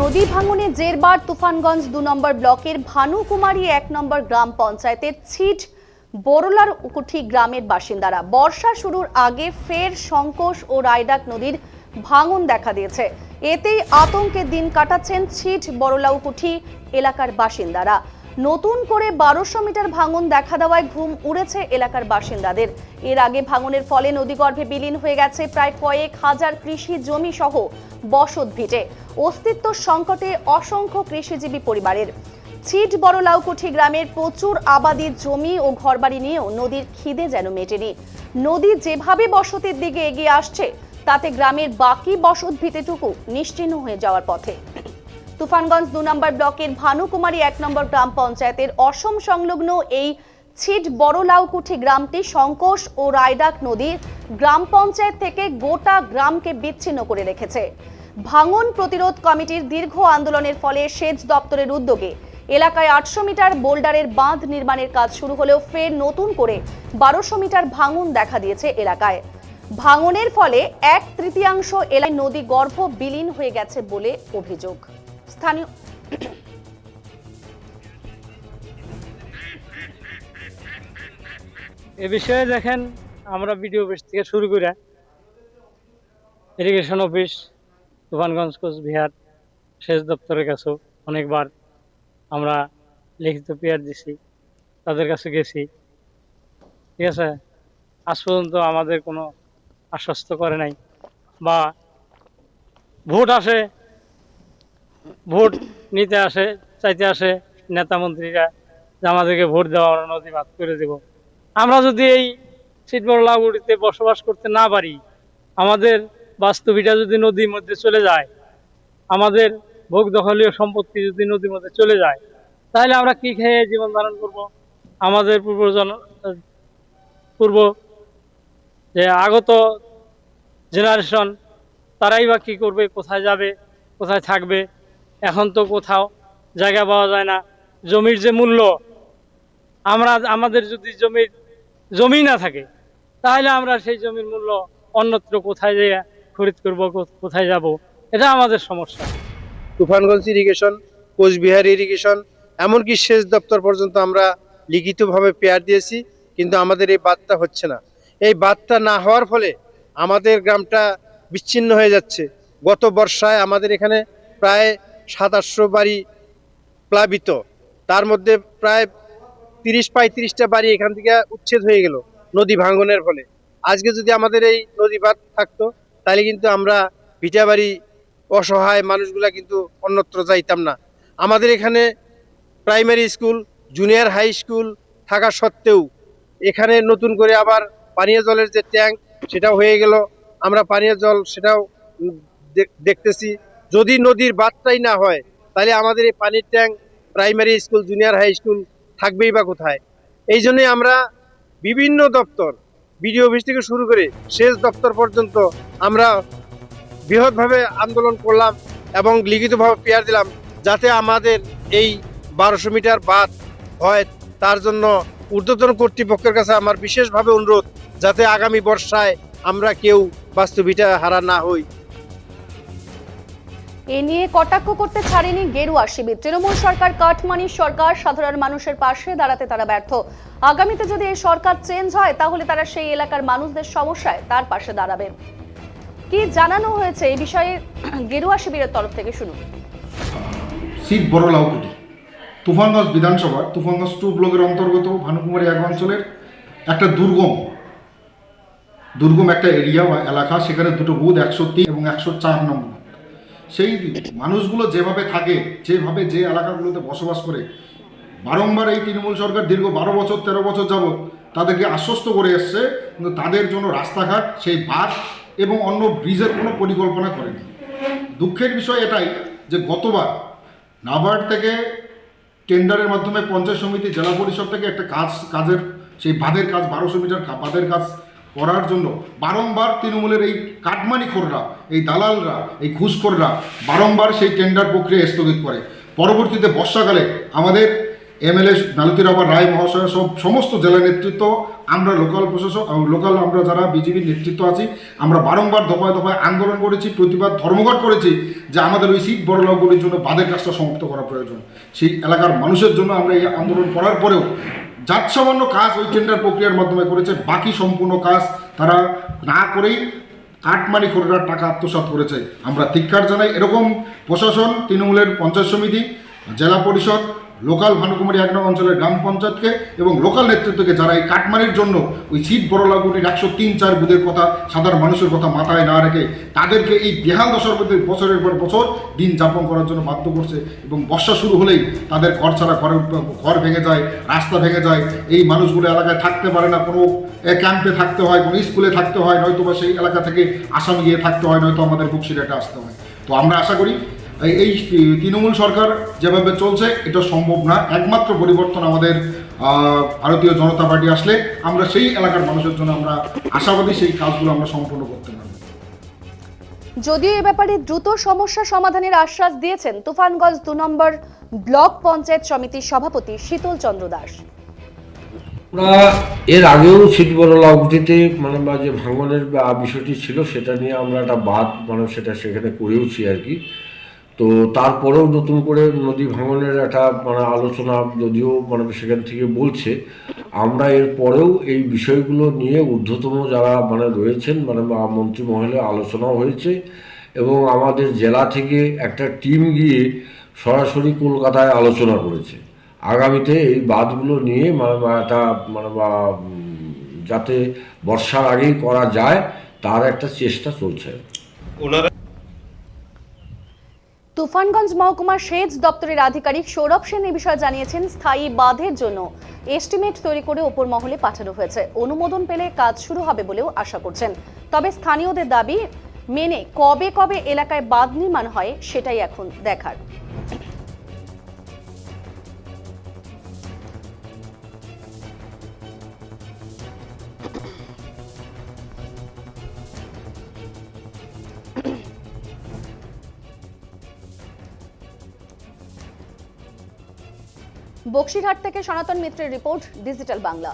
নদী ভাঙনে জেরবার তুফানগঞ্জ দু নম্বর ব্লকের ভানুকুমারী এক নম্বর গ্রাম পঞ্চায়েতের ছিট বড়লার উকুঠি গ্রামের বাসিন্দারা। বর্ষা শুরুর আগে ফের সংকোষ ও রায়ডাক নদীর ভাঙন দেখা দিয়েছে। এতেই আতঙ্কে দিন কাটাচ্ছেন ছিট বড়লাউকুঠি এলাকার বাসিন্দারা। নতুন করে বারোশো মিটার ভাঙন দেখা দেওয়ায় ঘুম উড়েছে এলাকার বাসিন্দাদের। এর আগে ভাঙনের ফলে নদীগর্ভে বিলীন হয়ে গেছে প্রায় কয়েক হাজার কৃষি জমি সহ বসত ভিটে। অস্তিত্ব সংকটে অসংখ্য কৃষিজীবী পরিবারের। ছিট বড় লাউকুঠি গ্রামের প্রচুর আবাদি জমি ও ঘরবাড়ি নিয়েও নদীর খিদে যেন মেটেনি। নদী যেভাবে বসতির দিকে এগিয়ে আসছে, তাতে গ্রামের বাকি বসত ভিটেটুকু নিশ্চিহ্ন হয়ে যাওয়ার পথে। তুফানগঞ্জ দু নম্বর ব্লকের ভানুকুমারী এক নম্বর গ্রাম পঞ্চায়েতের অসম সংলগ্ন এই ছিট বড়লাউকুঠি গ্রামটি সংকোষ ও রায়ডাক নদীর গ্রাম পঞ্চায়েত থেকে গোটা গ্রামকে বিচ্ছিন্ন করে রেখেছে। ভাঙন প্রতিরোধ কমিটির দীর্ঘ আন্দোলনের ফলে সেচ দপ্তরের উদ্যোগে এলাকায় আটশো মিটার বোল্ডারের বাঁধ নির্মাণের কাজ শুরু হলেও ফের নতুন করে বারোশো মিটার ভাঙন দেখা দিয়েছে এলাকায়। ভাঙনের ফলে এক তৃতীয়াংশ এলাকায় নদী গর্ভ বিলীন হয়ে গেছে বলে অভিযোগ। স্থানীয় এ বিষয়ে দেখেন, আমরা ভিডিও অফিস থেকে শুরু করে ইরিগেশন অফিস তুফানগঞ্জ, কোচবিহার, সেচ দপ্তরের কাছেও অনেকবার আমরা লিখিত পেয়ার দিছি, তাদের কাছে গেছি। ঠিক আছে? আজ পর্যন্ত আমাদের কোনো আশ্বস্ত করে নাই বা ভোট আসে ভোট নিতে আসে, চাইতে আসে নেতা মন্ত্রীরা যে আমাদেরকে ভোট দেওয়া আমরা নদী বাদ করে দেব। আমরা যদি এই লাগুড়িতে বসবাস করতে না পারি, আমাদের বাস্তবিটা যদি নদীর মধ্যে চলে যায়, আমাদের ভোগ দখলীয় সম্পত্তি যদি নদীর মধ্যে চলে যায়, তাহলে আমরা কি খেয়ে জীবন ধারণ করব? আমাদের পূর্বজন, পূর্ব যে আগত জেনারেশন তারাই বা কী করবে, কোথায় যাবে, কোথায় থাকবে এখন তো কোথাও জায়গা পাওয়া যায় না। জমির যে মূল্য, আমরা, আমাদের যদি জমির, জমি না থাকে, তাহলে আমরা সেই জমির মূল্য অন্যত্র কোথায় যেয়ে খরিদ করব কোথায় যাব, এটা আমাদের সমস্যা। তুফানগঞ্জ ইরিগেশন কোচবিহার ইরিগেশন এমনকি সেচ দপ্তর পর্যন্ত আমরা লিখিতভাবে পেয়ার দিয়েছি, কিন্তু আমাদের এই বাদটা হচ্ছে না। এই বাদটা না হওয়ার ফলে আমাদের গ্রামটা বিচ্ছিন্ন হয়ে যাচ্ছে। গত বর্ষায় আমাদের এখানে প্রায় সাতাশশো বাড়ি প্লাবিত। তার মধ্যে প্রায় তিরিশ পঁয়ত্রিশটা বাড়ি এখান থেকে উচ্ছেদ হয়ে গেল নদী ভাঙনের ফলে। আজকে যদি আমাদের এই নদী বাঁধ থাকতো, তাহলে কিন্তু আমরা ভিটাবাড়ি অসহায় মানুষগুলা কিন্তু অন্যত্র যাইতাম না। আমাদের এখানে primary school, junior high school থাকা সত্ত্বেও এখানে নতুন করে আবার পানীয় জলের যে ট্যাঙ্ক, সেটাও হয়ে গেল। আমরা পানীয় জল সেটাও দেখতেছি। যদি নদীর বাদটাই না হয়, তাহলে আমাদের এই পানির tank, primary school, junior high school থাকবেই বা কোথায়? এই জন্যই আমরা বিভিন্ন দপ্তর, বিডিও অফিস থেকে শুরু করে শেষ দপ্তর পর্যন্ত আমরা বৃহৎভাবে আন্দোলন করলাম এবং লিখিতভাবে পেয়ার দিলাম যাতে আমাদের এই বারোশো মিটার বাদ হয়, তার জন্য ঊর্ধ্বতন কর্তৃপক্ষের কাছে আমার বিশেষভাবে অনুরোধ যাতে আগামী বর্ষায় আমরা কেউ বাস্তবিটা হারা না হই। এ নিয়ে কটাক্ষ করতে ছাড়েনি গেরুয়া শিবির। তৃণমূল সরকার, কাঠমানি সরকার, সাধারণ মানুষের পাশে দাঁড়াতে তারা ব্যর্থ। আগামীতে যদি এই সরকার চেঞ্জ হয়, তাহলে তারা সেই এলাকার মানুষদের সমস্যায় তার পাশে দাঁড়াবে। কি জানানো হয়েছে এই বিষয়ে গেরুয়া শিবিরের তরফ থেকে শুনুন। সিট বড় লাউকুটি। তুফানগঞ্জ বিধানসভার তুফানগঞ্জ টু ব্লকের অন্তর্গত ভানুকুমারী এক অঞ্চলের একটা দুর্গম দুর্গম একটা এরিয়া বা এলাকা, সেখানে দুটো বুথ, একশো তিন এবং একশো চার নম্বর। সেই মানুষগুলো যেভাবে থাকে, যেভাবে যে এলাকাগুলোতে বসবাস করে, বারংবার এই তৃণমূল সরকার দীর্ঘ বারো বছর, তেরো বছর যাবৎ তাদেরকে আশ্বস্ত করে এসছে, কিন্তু তাদের জন্য রাস্তাঘাট, সেই বাস এবং অন্য ব্রিজের কোনো পরিকল্পনা করেনি। দুঃখের বিষয় এটাই যে গতবার নাবার্ড থেকে টেন্ডারের মাধ্যমে পঞ্চায়েত সমিতি, জেলা পরিষদ থেকে একটা কাজ, কাজের, সেই বাঁধের কাজ, বারোশো মিটার বাঁধের কাজ করার জন্য বারংবার তৃণমূলের এই কাটমানিখোররা, এই দালালরা, এই ঘুষখোররা বারংবার সেই টেন্ডার প্রক্রিয়া স্থগিত করে। পরবর্তীতে বর্ষাকালে আমাদের এমএলএ মালতী রাবার রায় মহাশয় সব সমস্ত জেলা নেতৃত্ব, আমরা লোকাল প্রশাসক লোকাল আমরা যারা বিজেপির নেতৃত্ব আছি, আমরা বারংবার দফায় দফায় আন্দোলন করেছি, প্রতিবাদ ধর্মঘট করেছি যে আমাদের ওই সিট বড়লাগুলির জন্য বাদের কাজটা সমাপ্ত করা প্রয়োজন। সেই এলাকার মানুষের জন্য আমরা এই আন্দোলন করার পরেও যার সামান্য কাজ ওই টেন্ডার প্রক্রিয়ার মাধ্যমে করেছে, বাকি সম্পূর্ণ কাজ তারা না করেই কাটমানি খোরার টাকা আত্মসাত করেছে। আমরা ধিক্ষার জানাই। এরকম প্রশাসন, তৃণমূলের পঞ্চায়েত সমিতি, জেলা পরিষদ লোকাল ভানুকুমারী এক নং অঞ্চলের গ্রাম পঞ্চায়েতকে এবং লোকাল নেতৃত্বকে যারা এই কাটমানির জন্য ওই সিট বড় লাগুটির একশো তিন চার বুধের কথা সাধারণ মানুষের কথা মাথায় না রেখে তাদেরকে এই বেহাল দশার মধ্যে বছরের পর বছর দিন যাপন করার জন্য বাধ্য করছে এবং বর্ষা শুরু হলেই তাদের ঘর ছাড়া ঘরের ঘর ভেঙে যায়, রাস্তা ভেঙে যায়, এই মানুষগুলো এলাকায় থাকতে পারে না, কোনো ক্যাম্পে থাকতে হয়, কোনো স্কুলে থাকতে হয় নয়তো বা সেই এলাকা থেকে আসাম গিয়ে থাকতে হয়, নয়তো আমাদের বুকশিরাটে আসতে হয়। তো আমরা আশা করি এই- এই তৃণমূল সরকার যেভাবে চলছে এটা সম্ভব না। একমাত্র পরিবর্তন আমাদের আহ, ভারতীয় জনতা পার্টি আসলে আমরা সেই এলাকার মানুষের জন্য আমরা আশাবাদী সেই কাজগুলো আমরা সম্পূর্ণ করতে পারব। যদিও এ ব্যাপারে দ্রুত সমস্যা সমাধানের আশ্বাস দিয়েছেন তুফানগঞ্জ দু নম্বর ব্লক পঞ্চায়েত সমিতির সভাপতি শীতল চন্দ্র দাস। আমরা এর আগেও সিট বড় লাউটিতে মানে বা যে ভাঙনের বিষয়টি ছিল সেটা নিয়ে আমরা একটা বাদ মানে সেটা সেখানে করেওছি আর কি। তো তারপরেও নতুন করে নদী ভাঙনের একটা মানে আলোচনা যদিও মানে সেখান থেকে বলছে, আমরা এর পরেও এই বিষয়গুলো নিয়ে ঊর্ধ্বতম যারা মানে রয়েছেন মানে মন্ত্রী মহলে আলোচনাও হয়েছে এবং আমাদের জেলা থেকে একটা টিম গিয়ে সরাসরি কলকাতায় আলোচনা করেছে। আগামীতে এই বাঁধগুলো নিয়ে মানে একটা মানে বা যাতে বর্ষার আগেই করা যায়, তার একটা চেষ্টা চলছে। তুফানগঞ্জ মহকুমার সেচ দপ্তরের আধিকারিক সৌরভ সেন এ বিষয়ে জানিয়েছেন, স্থায়ী বাঁধের জন্য এস্টিমেট তৈরি করে ওপর মহলে পাঠানো হয়েছে। অনুমোদন পেলে কাজ শুরু হবে বলেও আশা করছেন। তবে স্থানীয়দের দাবি, মেনে কবে কবে এলাকায় বাঁধ নির্মাণ হয় সেটাই এখন দেখার। বক্সিরহাট থেকে সনাতন মিত্রের রিপোর্ট ডিজিটাল বাংলা।